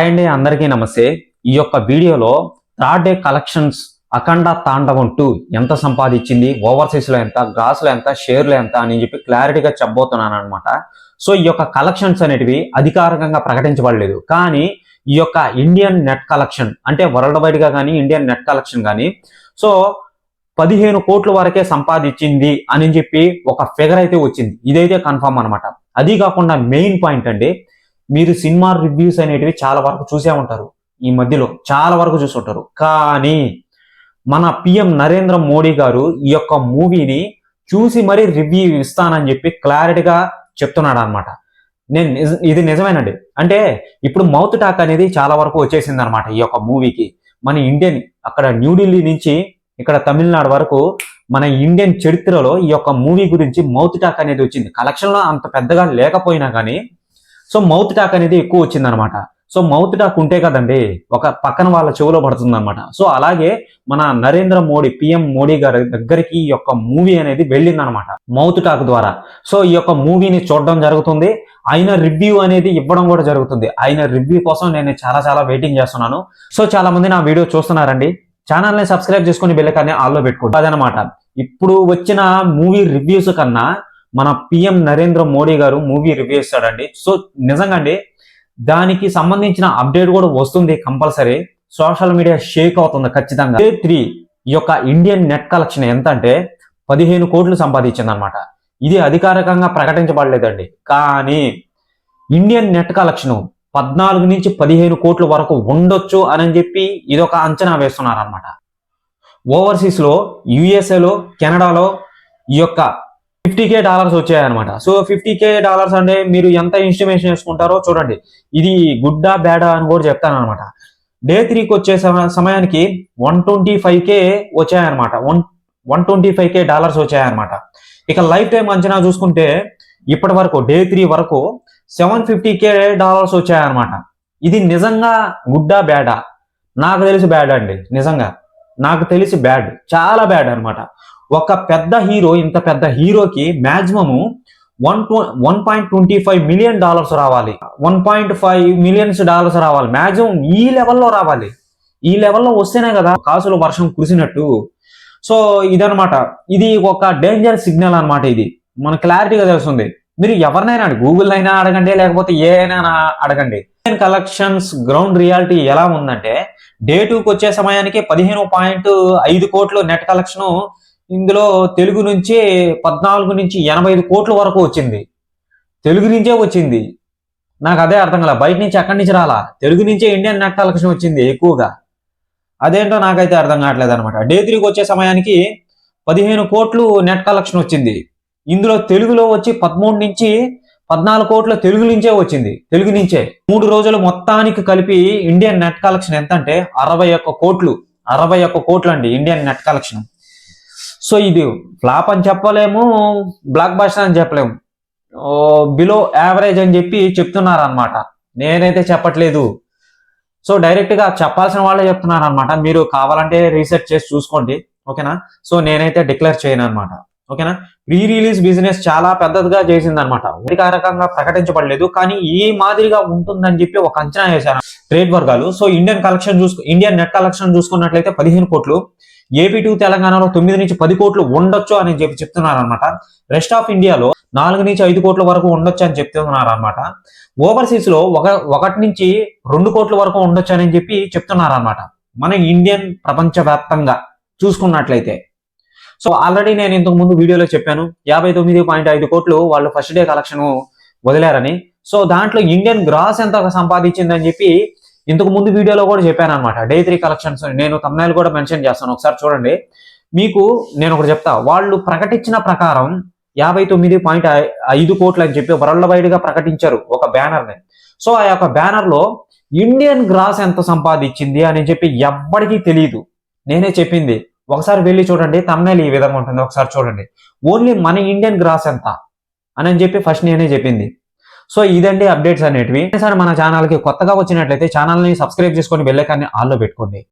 And అండి అందరికీ నమస్తే. ఈ యొక్క వీడియోలో థర్డ్ డే కలెక్షన్స్ అఖండ తాండవం టూ ఎంత సంపాదించింది ఓవర్సీస్లో ఎంత గ్రాస్లో ఎంత షేర్లు ఎంత అని చెప్పి క్లారిటీగా చెప్పబోతున్నాను అనమాట సో ఈ యొక్క కలెక్షన్స్ అనేటివి అధికారికంగా ప్రకటించబడలేదు. కానీ ఈ యొక్క ఇండియన్ నెట్ కలెక్షన్ అంటే వరల్డ్ వైడ్గా కానీ ఇండియన్ నెట్ కలెక్షన్ కానీ సో పదిహేను కోట్ల వరకే సంపాదించింది అని చెప్పి ఒక ఫిగర్ అయితే వచ్చింది. ఇదైతే కన్ఫర్మ్ అనమాట అది కాకుండా మెయిన్ పాయింట్ అండి మీరు సినిమా రివ్యూస్ అనేటివి చాలా వరకు చూసే ఉంటారు. ఈ మధ్యలో చాలా వరకు చూసి ఉంటారు. కానీ మన పిఎం నరేంద్ర మోడీ గారు ఈ యొక్క మూవీని చూసి మరీ రివ్యూ ఇస్తానని చెప్పి క్లారిటీగా చెప్తున్నాడు అనమాట నేను ఇది నిజమేనండి. అంటే ఇప్పుడు మౌత్ టాక్ అనేది చాలా వరకు వచ్చేసింది అనమాట ఈ యొక్క మూవీకి. మన ఇండియన్ అక్కడ న్యూఢిల్లీ నుంచి ఇక్కడ తమిళనాడు వరకు మన ఇండియన్ చరిత్రలో ఈ యొక్క మూవీ గురించి మౌత్ టాక్ అనేది వచ్చింది. కలెక్షన్లో అంత పెద్దగా లేకపోయినా కానీ సో మౌత్ టాక్ అనేది ఎక్కువ వచ్చిందనమాట. సో మౌత్ టాక్ ఉంటే కదండి ఒక పక్కన వాళ్ళ చెవిలో పడుతుందన్నమాట సో అలాగే మన నరేంద్ర మోడీ పిఎం మోడీ గారి దగ్గరికి ఈ యొక్క మూవీ అనేది వెళ్ళిందనమాట మౌత్ టాక్ ద్వారా. సో ఈ యొక్క మూవీని చూడడం జరుగుతుంది. ఆయన రివ్యూ అనేది ఇవ్వడం కూడా జరుగుతుంది. ఆయన రివ్యూ కోసం నేను చాలా చాలా వెయిటింగ్ చేస్తున్నాను. సో చాలా మంది నా వీడియో చూస్తున్నారండి. ఛానల్ని సబ్స్క్రైబ్ చేసుకుని బెల్లకాన్ని ఆల్లో పెట్టుకోండి. అదనమాట. ఇప్పుడు వచ్చిన మూవీ రివ్యూస్ కన్నా మన పిఎం నరేంద్ర మోడీ గారు మూవీ రివ్యూ ఇస్తాడండి సో నిజంగా అండి దానికి సంబంధించిన అప్డేట్ కూడా వస్తుంది కంపల్సరీ. సోషల్ మీడియా షేక్ అవుతుంది ఖచ్చితంగా. డే త్రీ ఈ యొక్క ఇండియన్ నెట్ కలెక్షన్ ఎంత అంటే పదిహేను కోట్లు సంపాదించింది అనమాట ఇది అధికారికంగా ప్రకటించబడలేదండి. కానీ ఇండియన్ నెట్ కలెక్షన్ పద్నాలుగు నుంచి పదిహేను కోట్ల వరకు ఉండొచ్చు అని చెప్పి ఇది ఒక అంచనా వేస్తున్నారు ఓవర్సీస్లో యుఎస్ఏలో కెనడాలో ఈ యొక్క ఫిఫ్టీ కే డాలర్స్ వచ్చాయన్నమాట. సో ఫిఫ్టీ కే డాలర్స్ అంటే మీరు ఎంత ఇన్స్టిమేషన్ వేసుకుంటారో చూడండి. ఇది గుడ్డా బ్యాడా అని కూడా చెప్తాను అనమాట డే త్రీకి వచ్చే సమ- సమయానికి వన్ ట్వంటీ ఫైవ్ కే వచ్చాయన్నమాట. One one twenty five K dollars వచ్చాయన్నమాట. ఇక లైఫ్ టైం అంచనా చూసుకుంటే ఇప్పటి వరకు డే త్రీ వరకు సెవెన్ ఫిఫ్టీ కే డాలర్స్ వచ్చాయన్నమాట. ఇది నిజంగా గుడ్డా బ్యాడా? నాకు తెలిసి బ్యాడ్ అండి. నిజంగా. నాకు తెలిసి బ్యాడ్. చాలా బ్యాడ్ అన్నమాట. ఒక పెద్ద హీరో ఇంత పెద్ద హీరోకి maximum one one point twenty five million dollars రావాలి. One point five millions dollars రావాలి. మాక్సిమం ఈ లెవెల్లో రావాలి. ఈ లెవెల్లో వస్తేనే కదా కాసులు వర్షం కురిసినట్టు. సో ఇదనమాట ఇది ఒక డేంజర్ సిగ్నల్ అనమాట ఇది. మన క్లారిటీగా తెలుస్తుంది. మీరు ఎవరినైనా గూగుల్ అయినా అడగండి లేకపోతే ఏ అయినా అడగండి కలెక్షన్స్ గ్రౌండ్ రియాలిటీ ఎలా ఉందంటే డే టూకి వచ్చే సమయానికి పదిహేను పాయింట్ ఐదు కోట్లు నెట్ కలెక్షన్ ఇందులో తెలుగు నుంచే పద్నాలుగు నుంచి ఎనభై ఐదు కోట్ల వరకు వచ్చింది. తెలుగు నుంచే వచ్చింది. నాకు అదే అర్థం కదా బయట నుంచి అక్కడి నుంచి రాలా? తెలుగు నుంచే ఇండియన్ నెట్ కలెక్షన్ వచ్చింది ఎక్కువగా. అదేంటో నాకైతే అర్థం కావట్లేదు అనమాట డే త్రీకి వచ్చే సమయానికి పదిహేను కోట్లు నెట్ కలెక్షన్ వచ్చింది. ఇందులో తెలుగులో వచ్చి పదమూడు నుంచి పద్నాలుగు కోట్ల తెలుగు నుంచే వచ్చింది. తెలుగు నుంచే. మూడు రోజులు మొత్తానికి కలిపి ఇండియన్ నెట్ కలెక్షన్ ఎంత అంటే అరవై ఒక్క కోట్లు. అరవై ఒక్క కోట్లు అండి ఇండియన్ నెట్ కలెక్షన్ సో ఇది ఫ్లాప్ అని చెప్పలేము బ్లాక్ బస్టర్ అని చెప్పలేము. బిలో యావరేజ్ అని చెప్పి చెప్తున్నారు అనమాట నేనైతే చెప్పట్లేదు. సో డైరెక్ట్గా చెప్పాల్సిన వాళ్ళే చెప్తున్నారు అనమాట మీరు కావాలంటే రీసెర్చ్ చేసి చూసుకోండి. ఓకేనా? సో నేనైతే డిక్లేర్ చేయను అనమాట ఓకేనా? ప్రీ రిలీజ్ బిజినెస్ చాలా పెద్దదిగా చేసింది అనమాట అధికారికంగా ప్రకటించబడలేదు కానీ ఈ మాదిరిగా ఉంటుందని చెప్పి ఒక అంచనా వేశారు. ట్రేడ్ వర్గాలు. సో ఇండియన్ కలెక్షన్ చూసుకు ఇండియన్ నెట్ కలెక్షన్ చూసుకున్నట్లయితే పదిహేను కోట్లు. ఏపీ టూ తెలంగాణలో తొమ్మిది నుంచి పది కోట్లు ఉండొచ్చు అని చెప్పి చెప్తున్నారు అనమాట రెస్ట్ ఆఫ్ ఇండియాలో నాలుగు నుంచి ఐదు కోట్ల వరకు ఉండొచ్చు అని చెప్తున్నారు అనమాట ఓవర్సీస్లో ఒక ఒకటి నుంచి రెండు కోట్ల వరకు ఉండొచ్చు అని చెప్పి చెప్తున్నారు అనమాట మన ఇండియన్ ప్రపంచవ్యాప్తంగా చూసుకున్నట్లయితే. సో ఆల్రెడీ నేను ఇంతకు ముందు వీడియోలో చెప్పాను యాభై తొమ్మిది పాయింట్ ఐదు కోట్లు వాళ్ళు ఫస్ట్ డే కలెక్షన్ వదిలారని. సో దాంట్లో ఇండియన్ గ్రాస్ ఎంత సంపాదించిందని చెప్పి ఇంతకు ముందు వీడియోలో కూడా చెప్పాను అనమాట డే త్రీ కలెక్షన్స్ నేను తమ్నాయిలు కూడా మెన్షన్ చేస్తాను. ఒకసారి చూడండి. మీకు నేను ఒకటి చెప్తా. వాళ్ళు ప్రకటించిన ప్రకారం యాభై తొమ్మిది పాయింట్ ఐదు కోట్లు అని చెప్పి వరల్డ్ వైడ్గా ప్రకటించారు ఒక బ్యానర్ని సో ఆ యొక్క బ్యానర్లో ఇండియన్ గ్రాస్ ఎంత సంపాదించింది అని చెప్పి ఎవ్వడికి తెలియదు నేనే చెప్పింది. ఒకసారి వెళ్ళి చూడండి. తమ్నైల్ ఈ విధంగా ఉంటుంది. ఒకసారి చూడండి. ఓన్లీ మన ఇండియన్ గ్రాస్ ఎంత? అని అని చెప్పి ఫస్ట్ నేనే చెప్పింది. సో ఇదండి అప్డేట్స్ అనేటివి. సార్ మన ఛానల్కి కొత్తగా వచ్చినట్లయితే ఛానల్ని సబ్స్క్రైబ్ చేసుకొని బెల్లైకాన్ని ఆల్లో పెట్టుకోండి.